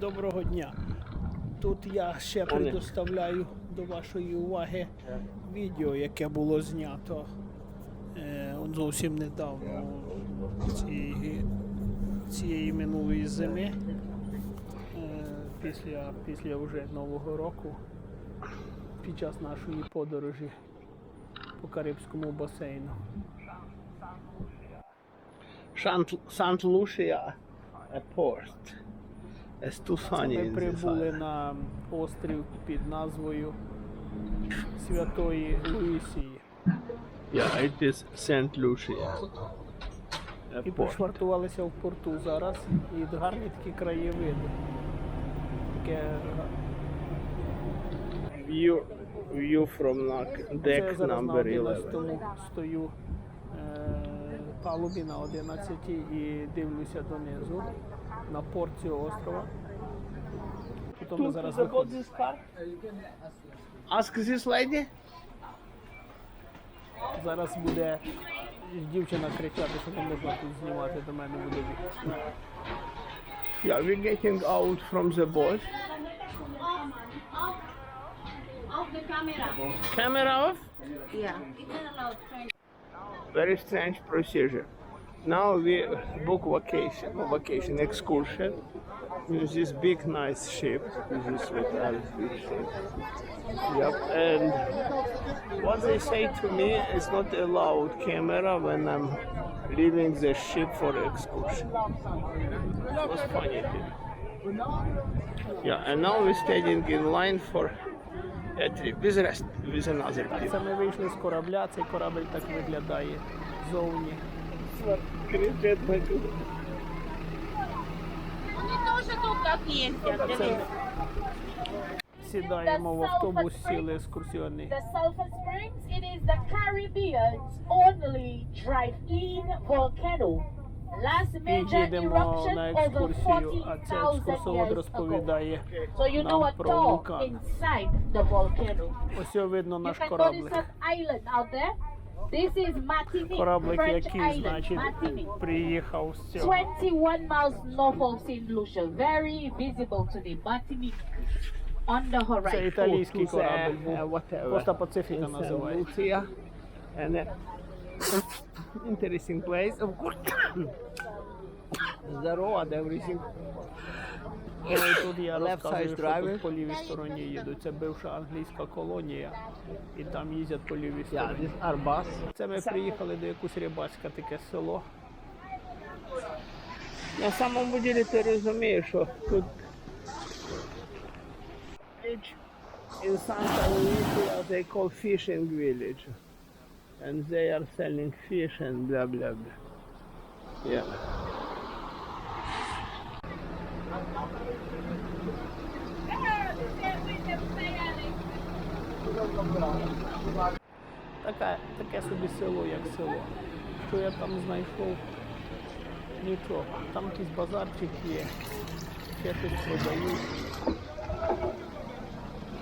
Доброго дня. Тут я ще предоставляю до вашої уваги відео, яке було знято е, зовсім недавно цієї, цієї минулої зими. Е, після, після вже Нового року під час нашої подорожі по Карибському басейну. Сант Лушія Порт. Естуфані. Ми прибули на острів під назвою Святої Луїсії. Yeah, it is Saint Lucia. І Port. пришвартувалися в порту зараз. І гарні такі краєвиди. Таке View, view from це deck на number 11. 11 стою е, палубі на 11 і дивлюся донизу на порт острова. Потім ми зараз виходимо. Ask this lady. Зараз буде дівчина кричати, що не можна тут знімати, до мене буде. Yeah, we're getting out from the boat. Camera. Camera off. Yeah. Very strange procedure. Now we book vacation, vacation excursion with this big nice ship. This is with us big ship. Yep. And what they say to me is not allowed camera when I'm leaving the ship for excursion. It was funny. thing. Yeah, and now we're standing in line for a trip with rest with another Так, people. це ми вийшли з корабля, цей корабель так виглядає Кричать на Они тоже тут так ездят. Це сідаємо в автобус, сіли екскурсійний. The Sulphur Springs, it is the Caribbean's only drive-in volcano. Last major їдемо eruption на over екскурсію, а це 40,000 екскурсовод years ago. розповідає So you know нам a про вулкан. inside the volcano. Ось його видно You наш can notice кораблик. an island out there. This is Martinique, Кораблик, French який, island, значить, Martinique. приїхав з цього. 21 miles north of St. Lucia. Very visible today. Martinique on the Це horizon. італійський to корабль the, був. uh, whatever. Коста Пацифіка in Saint називається. Lucia. And uh, interesting place, of course. the road, everything. Тут я розказую, що driver. тут по лівій стороні їдуть. Це бивша англійська колонія, і там їздять по лівій стороні. Це ми приїхали до якусь рибацьке таке село. На самому ділі ти розумієш, що тут village in Santa Lucia they call fishing village. And they are selling fish and blah blah blah. Yeah. Таке, таке собі село, як село. Що я там знайшов? Нічого. Там якийсь базарчик є. Ще щось продають.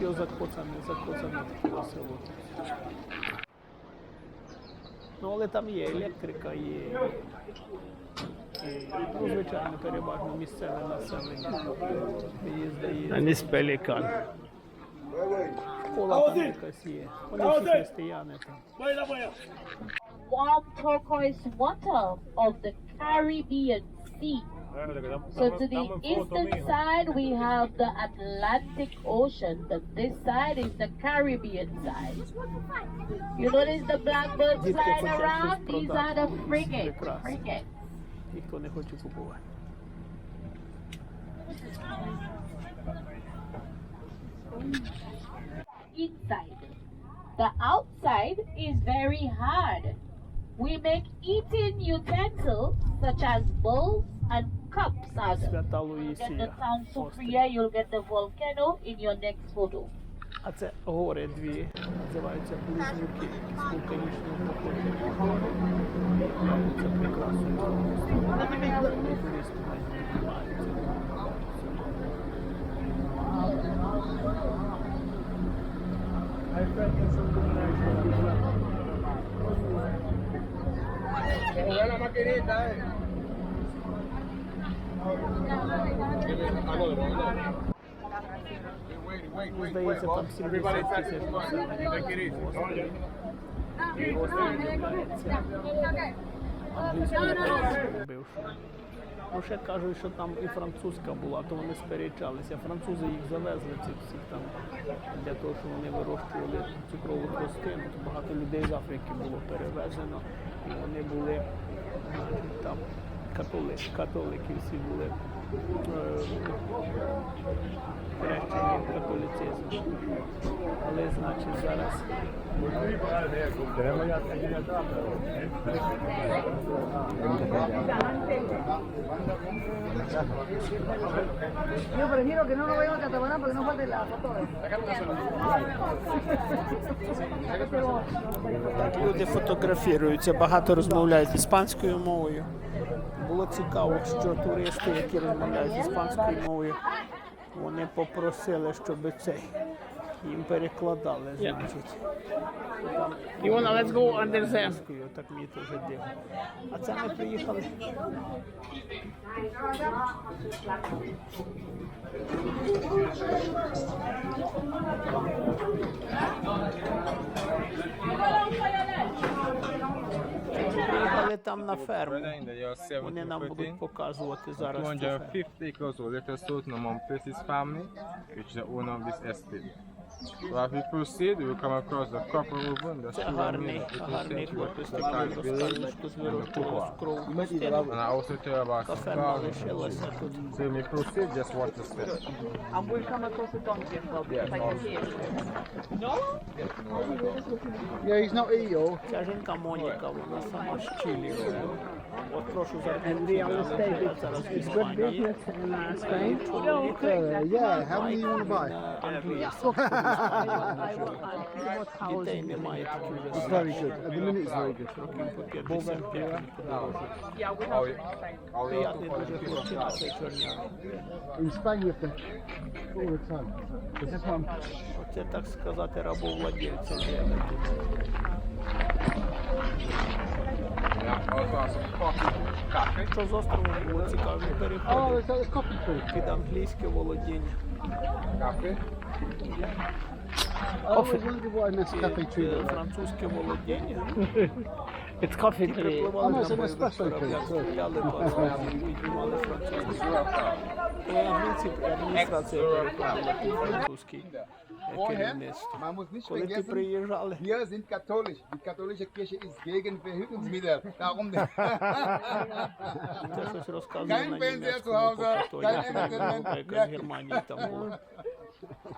Його закоцане, закоцане таке село. Ну, але там є електрика, є. Ну, звичайно, переважно місцеве населення. Є, здається. And this pelican. Школа там якась є. Вони всі християни там. warm turquoise water of the Caribbean Sea. So to the eastern side we have the Atlantic Ocean, but this side is the Caribbean side. You notice the blackbirds Дітки flying хочуть around? щось These are the продати. frigates. Прекрасно. frigates. Ніхто не хоче купувати. Inside. The outside is very hard. We make eating utensils such as bowls and cups out of Свята Get the Луїсія. town острів. Sofia, you'll get the volcano in your next photo. А це гори дві, називаються Близнюки з вулканічного походження Здається, там 70 тисяч. Ну, ще кажуть, що там і французька була, то вони сперечалися. Французи їх завезли цих всіх там для того, щоб вони вирощували цукрову тростину. Багато людей з Африки було перевезено, і вони були Thank you. Католики, католики всі були е, хрещені в католицизм. Але значить зараз Yo prefiero que no lo vean en catalán porque no falte la foto. Люди фотографіруються, багато розмовляють іспанською мовою. Цікаво, що туристи, які розмовляють іспанською мовою, вони попросили, щоб цей їм перекладали, значить. Там let's go under іспанською, так мені теж дивно. А це ми приїхали. Там на ферму. Вони нам будуть показувати зараз. цю ферму. 250 acres will let us out now Mumford's family, which is the owner of this estate. So as we proceed, we will come across the copper oven, the Це sugar гарний, mill, the гарний central, хлопець, the такий tank розказує, village, що and the звірочку cocoa. крову And I also tell about Та some ферма garden. лишилася тут. So when we proceed, just watch the steps. And we'll come across the donkey as well, because I can hear. Yeah, he's not here. Ця жінка Моніка, вона сама з And real estate is, зараз good business in uh, Spain. Uh, yeah, how many you want to buy? I It's very good. At the minute, it's very good. по 55 подорожі. Yeah, we have. In Spain, you have to all the time. This one. Це, так сказати, рабовладельця що з острову було цікаві переходи під англійське володіння. І е, французьке володіння. It's coffee tree. Almost an espresso tree. Vorher, man muss nicht vergessen, wir sind katholisch. Die katholische Kirche ist gegen Verhütungsmittel. Darum Kein Fernseher zu Hause, kein Entertainment.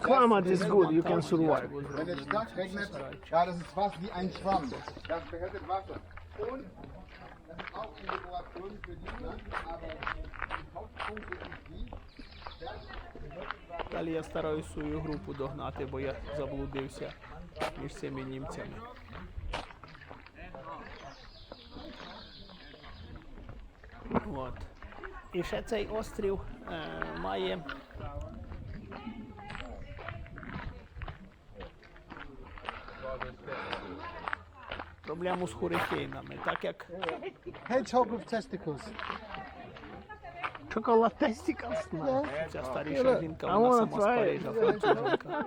Climate is good, you can survive. Wenn es stark regnet, ja, das ist fast wie ein Schwamm. Das behält Wasser. Und das ist auch eine Dekoration für die Pflanzen, aber die Hauptpunkte ist die, Далі я стараюсь свою групу догнати, бо я заблудився між цими німцями. От. І ще цей острів е, має. Проблему з хурикейнами, так як Hedgehog with testicles. Chocolate testicles. ця старіша жінка, I вона wanna сама з try it. Парижа, француженка.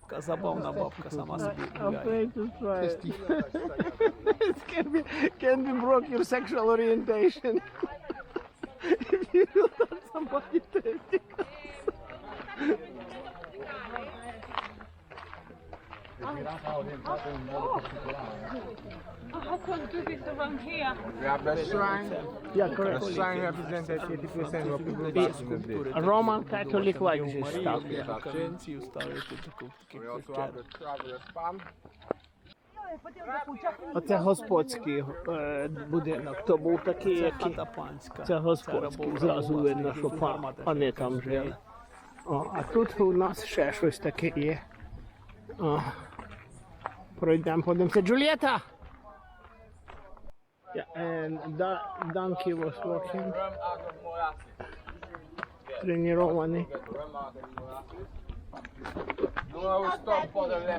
Така забавна бабка, сама собі I'm гуляє. afraid to try it. it can be, can be broke your sexual orientation. if you touch somebody's testicles. We have the shrine. Yeah, The shrine represented 80% of people in the. Roman Catholic like this stuff. We also have the traveler's palm. Оце господський е, будинок. То був такий, Це який. хата панська. Це господський. Зразу видно, що пан, формати там жили. жили. О, а тут у нас ще щось таке є. О. For example, them say Julieta. Yeah, and that donkey was walking.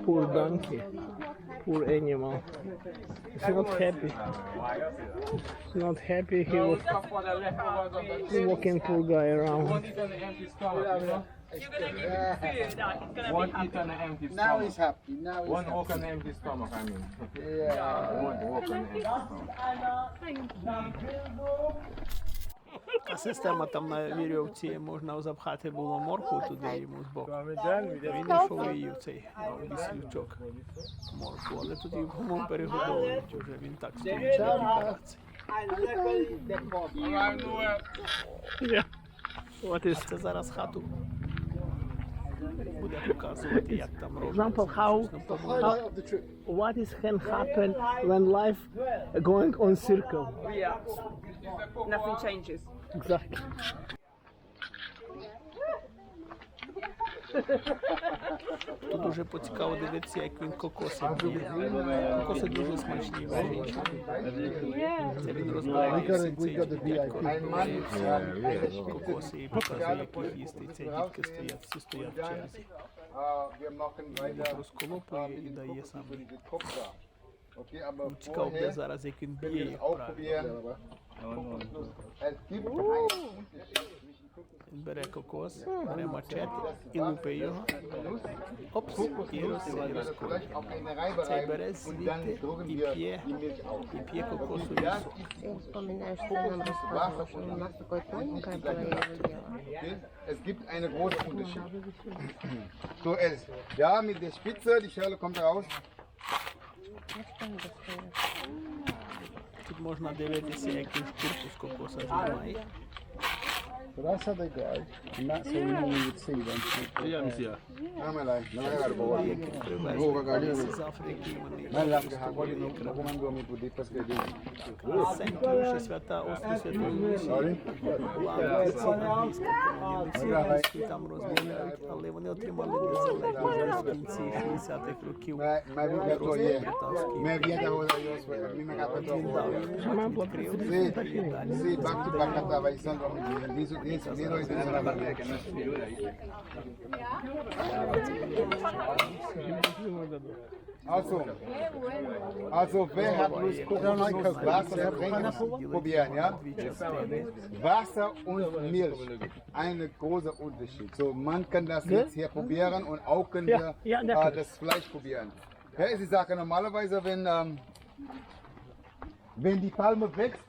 Poor donkey. Poor animal. It's not happy. It's not happy. He was walking poor guy around. One eat on the empty stomach, you know? One eat on the empty Now he's happy. Now he's One happy. walk on the empty stomach, I mean. Yeah. One walk on the empty stomach. А система там на вірьовці можна запхати було морку туди йому з боку. Він йшов і їв цей віслючок морку, але тут його перегодовують уже, він так стоїть. What is Це зараз хату буде показувати, як там роблять. example how, how what is can happen when life going on circle? Yeah. Nothing changes. Exactly. Тут дуже поцікаво дивитися, як він кокоси б'є. Кокоси дуже смачні. Це він розбирає цей дядько розбирає кокоси і показує, як їх їсти. Ці дітки стоять, всі стоять в черзі. Machen weiter. Розколопує і дає. Okay, aber Цікаво буде зараз, як він б'є їх правильно. probieren. Es gibt einen Unterschied zwischen Він бере кокос, бере мачете і лупить його. Опс, і роз- і Oder розколює. vielleicht auch eine Reibe Цей rein бере und dann звідти drücken і wir п'є, die Milch auf. і п'є кокосовий Das сок. ist Я вспоминаю, что ты нам рассказывал, что у нас такое тоненькое было, я его делала. Okay? Es gibt einen großen Unterschied. So, es, ja, mit der Spitze, die Schale kommt raus. Тут можна дивитися, як він шкурку з кокоса знімає. So that's how they go. And that's how we normally would see them. Não, mas lá, não é agora, boa. Які привезли з Африки, вони Mas lá, використовували як não раб. vou me poder para escrever. Сент Луші, свята Острів Святої Лусі була англійська англійська колонія. Не всі англійською там розмовляють, але вони отримали незалежність в кінці 60-х років. Mas, mas vi que eu tô aí. Британський. Minha vida Also, also wer hat Lust, Kuchenlecker Wasser trinken? Probieren, ja? Wasser und Milch, ein großer Unterschied. So, man kann das ne? jetzt hier probieren und auch können wir äh, das Fleisch probieren. Ja, ist die Sache, normalerweise, wenn, ähm, wenn die Palme wächst,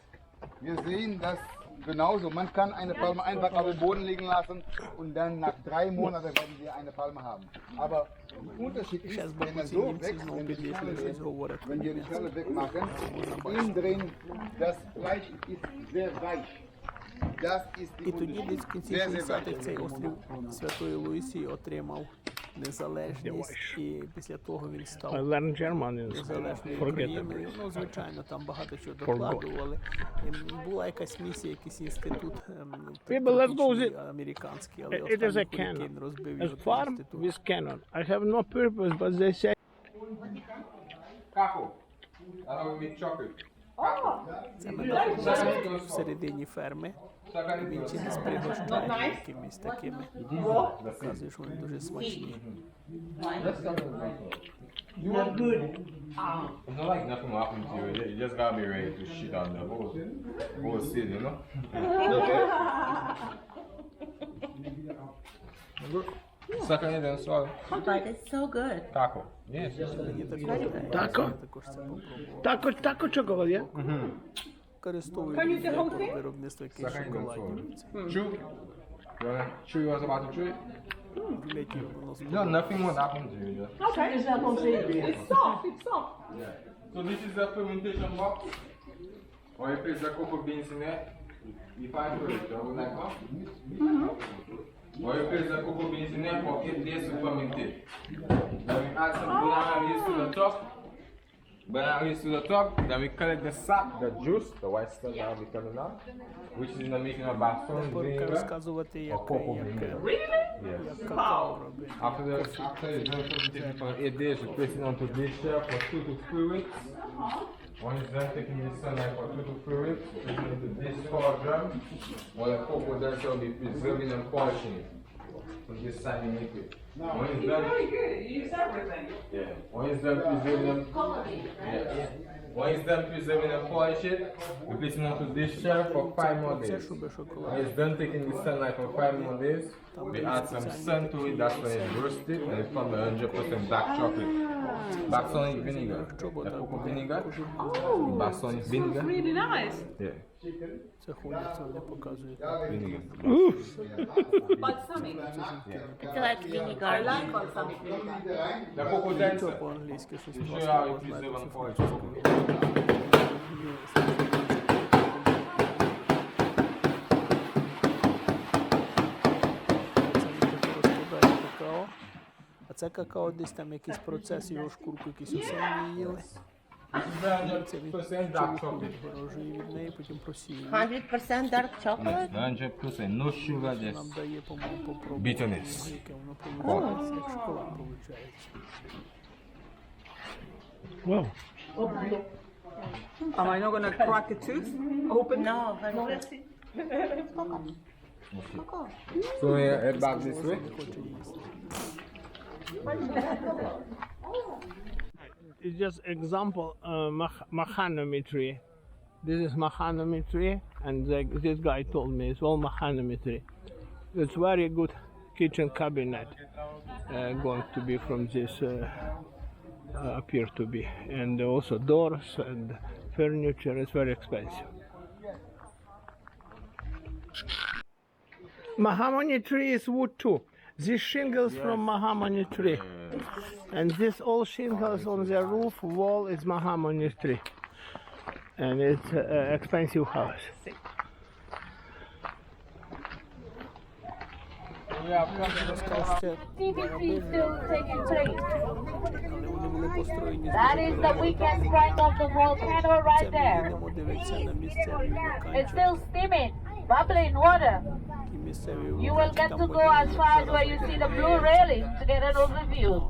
wir sehen, dass genauso. Man kann eine Palme einfach auf den Boden liegen lassen und dann nach drei Monaten werden wir eine Palme haben. Aber der Unterschied ist, wenn er so wächst, wenn wir die Schale, wegmachen, innen drin, das Fleisch ist sehr weich. Das ist die Unterschied. Sehr, sehr weich. незалежність, і після того він став незалежною Україною. Ну, звичайно, там багато чого докладували. Була якась місія, якийсь інститут ем, американський, але останній розбив його інститут. Каху, а ви мені. Це медовий всередині ферми. Він через пригощає якимись такими. Казує, що вони дуже смачні. You are good. Ah. It's not like nothing happened to you. You just gotta be ready to shit on the whole, whole scene, you know? Second and then swallow. But it's so good. Taco. Yes. Мені також Тако? я також це попробував. taco, taco chocolate, yeah? Використовують для виробництва якихось шоколадів. Це Chew. You wanna chew yours about to chew it? рулетів воно No, nothing will happen to you. Just. It's soft, it's soft. So this is the fermentation box. Or you place the cocoa beans in there. You find it, you would like that? Kwa hiyo pesa kuko binti yako kile super minte. Then we add some banana leaves to the top. Banana leaves to the top. Then we collect the sap, the juice, the white stuff that will be coming out, which is in the making of baston vinegar or cocoa vinegar. Really? Yes. Wow. After the after the fermentation for eight days, we place it onto this shelf for two to three weeks. Oynayacaktık Hindistan'a katılıp kurup, this program, olha pouco dessa exame na coaching. Hindistan in liquid. No, he's really good. He used everything. Yeah. One is use preserving Yeah. One is that preserving and polish it, replacing onto this chair for five more days. One is done taking this sunlight for five more days. we add some sun to it, that's when it's roasted and it becomes a hundred percent dark chocolate. Balsamic vinegar. The cocoa vinegar. Balsamic vinegar. Really nice. Yeah. Це ходять, це вони показують. Vinegar. Balsamic. It's like vinegar. I like balsamic vinegar. The cocoa Що denser. по-англійськи щось To show класне you how it можна preserve and якось А це какао десь там якийсь процес, його шкурку якісь осенні їли. Це він 100% dark chocolate. ворожує від неї, потім просіює. 100% dark chocolate? 100%. No sugar, Нам just дає, по-моєму, попробувати, Bitterness. яке воно виходить, як шоколад виходить. Am I not gonna crack a tooth? Open? No, very good. So yeah, head back this way. Хоче їсти. It's just example uh, mach- machanometry. This is machanometry, and the, this guy told me it's all machanometry. It's very good kitchen cabinet uh, going to be from this uh, uh, appear to be, and also doors and furniture. is very expensive. Mahogany tree is wood too. These shingles yes. from mahogany tree. And this all shingles on the roof wall is mahogany tree. And it's expensive house. That is the weekend strike of the volcano right there. It's still steaming, bubbling water. You will get to go as far as where you see the blue railing to get an overview.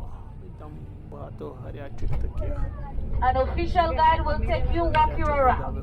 An official guide will take you walk you around.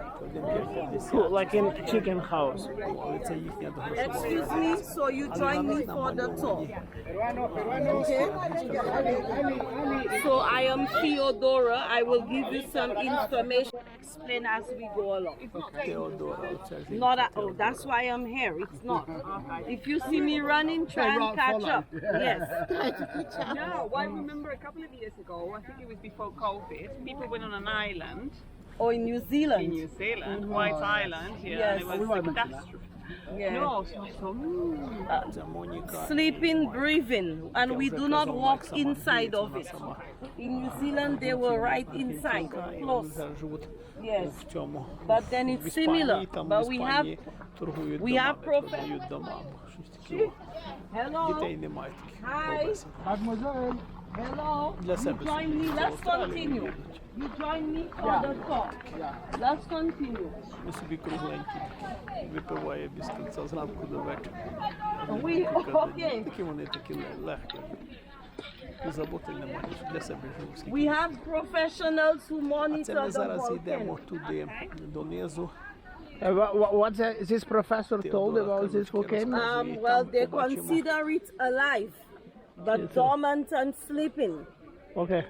Like in chicken house. Excuse me, so you join me for the tour. Okay? So I am Theodora. I will give you some information. Explain as we go along. Theodora. Not at all. Oh, that's why I'm here. It's not. If you see me running, try and catch up. Yes. No, well, I remember a couple of years ago, I think it was before COVID, people went on an island or in New Zealand. In New Zealand, mm-hmm. White Island, yeah, yes. and it was a catastrophe. Yeah. No, so I uh, hmm. sleeping, breathing, and we do not walk inside of it. In New Zealand, they were right inside, close. Yes, but then it's similar. But we have we have proper. Hello. Hi. Mademoiselle. Hello. You join me. Let's continue. їдуть. You join me for the talk. Let's continue. Ми собі кругленькі такі. Випиває без кінця зранку до вечора. We okay. Такі вони такі ле- легкі. І заботи немає, для себе живу. скільки. We have professionals who А це monitor ми the зараз йдемо volcano. туди, донизу. Uh, what, what, what's that, this professor told Theodora about this Kalushkina volcano? розказує, Um, well, там they побачимо. consider it alive, but dormant and sleeping. Okay.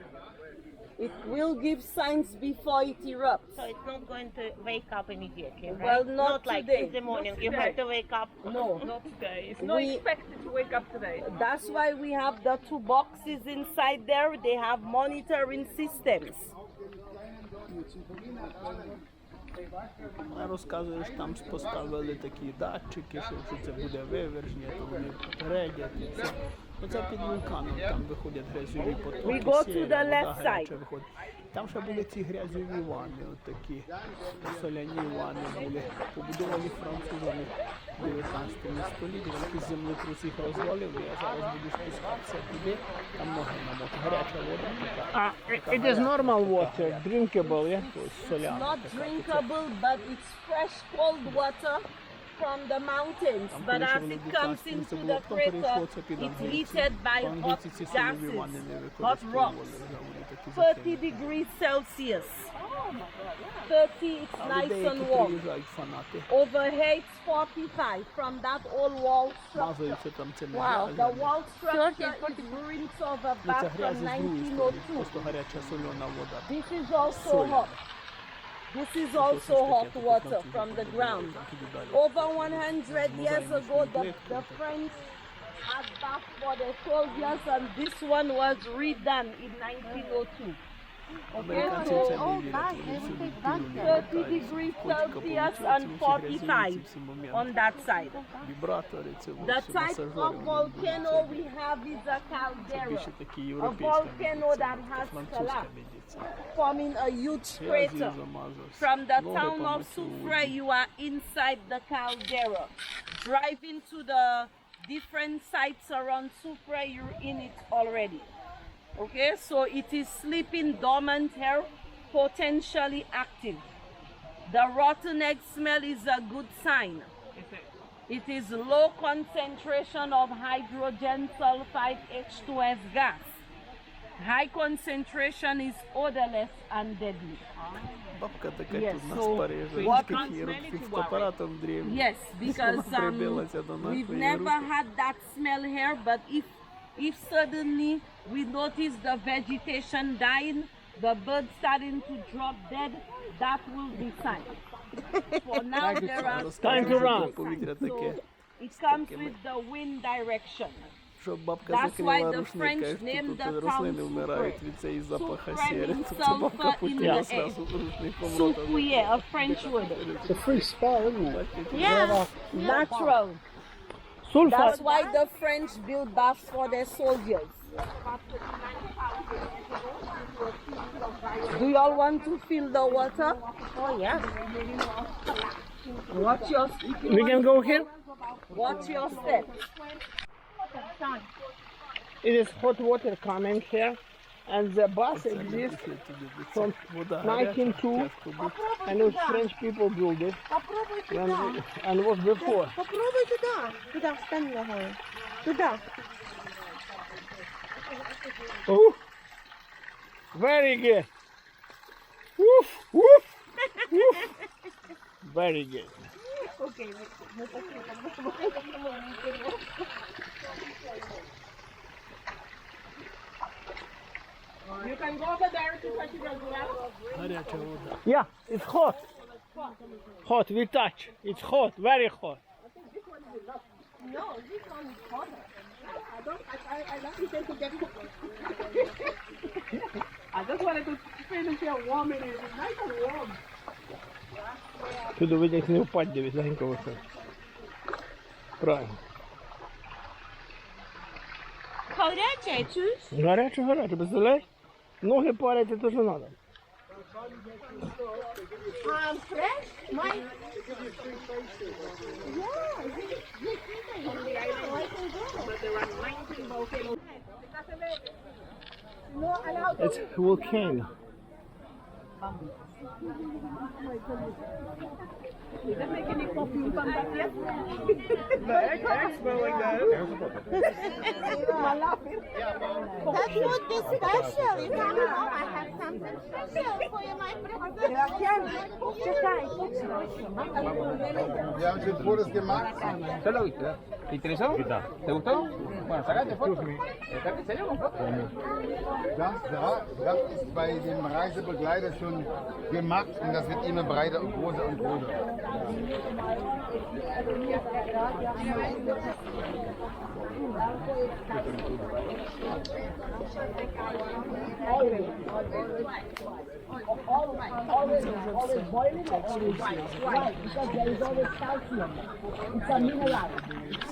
It will give signs before it erupts. So it's not going to wake up immediately, right? Well, not like today. in the morning. You have to wake up. No. not today. It's not We- expected to wake up today. That's why we have the two boxes inside there. They have monitoring systems. Вона розказує, що там поставили такі датчики, що, що це буде виверження, то вони попередять і все. Оце під вулканом там виходять грязьові потоки. We go to the вода left гаряча side. виходить. Там ще були ці грязьові ванни, от такі соляні ванни були. Побудовані французами в 19 столітті. Вони якийсь землетрус їх розвалив, я зараз буду спускатися туди, там ноги намотати. Гаряча вода така. Ah, it is normal water, drinkable, yeah? Ось соляна. not drinkable, but it's fresh cold water from the mountains, but as it comes into the crater, it's heated by hot gases, hot rocks, 30 degrees Celsius. 30, it's nice and warm. Overhead, it's 45 from that old wall structure. Wow, the wall structure is ruins of a bath from 1902. This is also hot. This is also hot water from the ground. Over 100 years ago, the, the French had bath for their soldiers, and this one was redone in 1902. Okay. 30 degrees Celsius and 45 on that side. The type of volcano we have is a caldera, a volcano that has collapsed, forming a huge crater. From the town of Sufra, you are inside the caldera. Driving to the different sites around Sufra, you're in it already Okay, so it is sleeping dormant here, potentially active. The rotten egg smell is a good sign. It is low concentration of hydrogen sulfide H2S gas. High concentration is odorless and deadly. Бабка така Yes, тут нас so парижа, what- такий фотоапаратом древнім. Yes, because um, Прибилася до we've нашої never руки. had that smell here, but if if suddenly we notice the vegetation dying, the birds starting to drop dead, that will be sign. For now, there are Time to run. Повітря таке. it comes with the wind direction. Щоб бабка That's why закрила the рушника, French що named тут the рослини town вмирають Soufre. від цієї запаха Soufre сіри. means То це бабка sulfur in потягла the зразу рушником в рота. Soufouye, a French word. It's a free spell, isn't it? Yeah, natural. Sulfur. That's why the French built baths for their soldiers. Do y'all want to feel the water? Oh yeah. Watch your We can go here. watch your step. It is hot water coming here, and the bus exists from Вода 1902, тяжко бути. and it was French people built it, and, and was before. Попробуй туди. Туди встань ногою. Туди. Ooh. Very good. Woof, woof, woof. Very good. You can go over there to touch it as well. Гаряча вода. Yeah, it's hot. Hot, we touch. It's hot, very hot. I just wanted to finish here warm it is. It's nice and warm. Туди видять не впасть, дивись, легенько виходить. Правильно. Гаряче, чуєш? Гаряче, гаряче, представляєш? Ноги парити, то що треба. Um, fresh? My... It's volcano. You didn't make any coffee, you come yet? The egg, smell like that. I'm laughing. That would dus be special. You tell me, oh, I have something special for you, my friend. Ja, gerne. Читай. ¿Ya se puedes quemar? ¿Solo viste? ¿Te interesó? ¿Te gustó? Bueno, sacate fotos. ¿En serio con fotos? Das, ist bei dem Reisebegleiter schon gemacht und das wird immer breiter und größer und größer. Always, always boil it, always white, because there is always calcium. It's a mineral.